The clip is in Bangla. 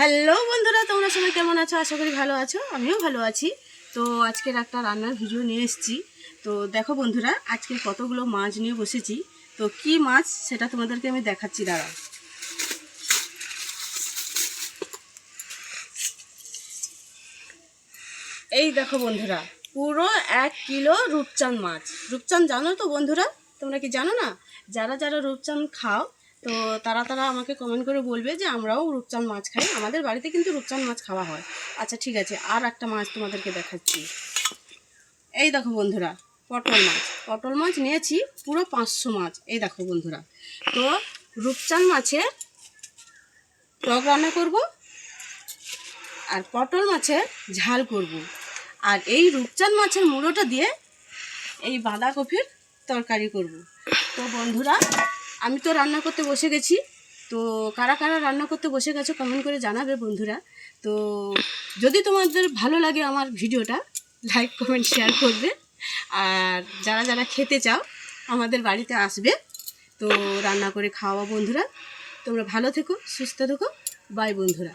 হ্যালো বন্ধুরা, তোমরা সবাই কেমন আছো? আশা করি ভালো আছো। আমিও ভালো আছি। তো আজকের একটা রান্নার ভিডিও নিয়ে এসেছি। তো দেখো বন্ধুরা, আজকে কতগুলো মাছ নিয়ে বসেছি। তো কি মাছ সেটা তোমাদেরকে আমি দেখাচ্ছি দাঁড়া এই দেখো বন্ধুরা, পুরো এক কিলো রূপচাঁদ মাছ। রূপচাঁদ জানো তো বন্ধুরা? তোমরা কি জানো না? যারা যারা রূপচাঁদ খাও তো তারা তারা আমাকে কমেন্ট করে বলবে যে আমরাও রূপচাঁদ মাছ খাই। আমাদের বাড়িতে কিন্তু রূপচাঁদ মাছ খাওয়া হয়। আচ্ছা ঠিক আছে, আর একটা মাছ তোমাদেরকে দেখাচ্ছি। এই দেখো বন্ধুরা, পটল মাছ। পটল মাছ নিয়েছি পুরো পাঁচশো মাছ। এই দেখো বন্ধুরা, তো রূপচাঁদ মাছে টক রান্না করব আর পটল মাছের ঝাল করব। আর এই রূপচাঁদ মাছের মুড়োটা দিয়ে এই বাঁধাকপির তরকারি করব। তো বন্ধুরা আমি তো রান্না করতে বসে গেছি। তো কারা কারা রান্না করতে বসে গেছো কমেন্ট করে জানাবে বন্ধুরা। তো যদি তোমাদের ভালো লাগে আমার ভিডিওটা লাইক কমেন্ট শেয়ার করবে। আর যারা যারা খেতে চাও, আমাদের বাড়িতে আসবে। তো রান্না করে খাওয়া বন্ধুরা। তোমরা ভালো থেকো, সুস্থ থেকো। বাই বন্ধুরা।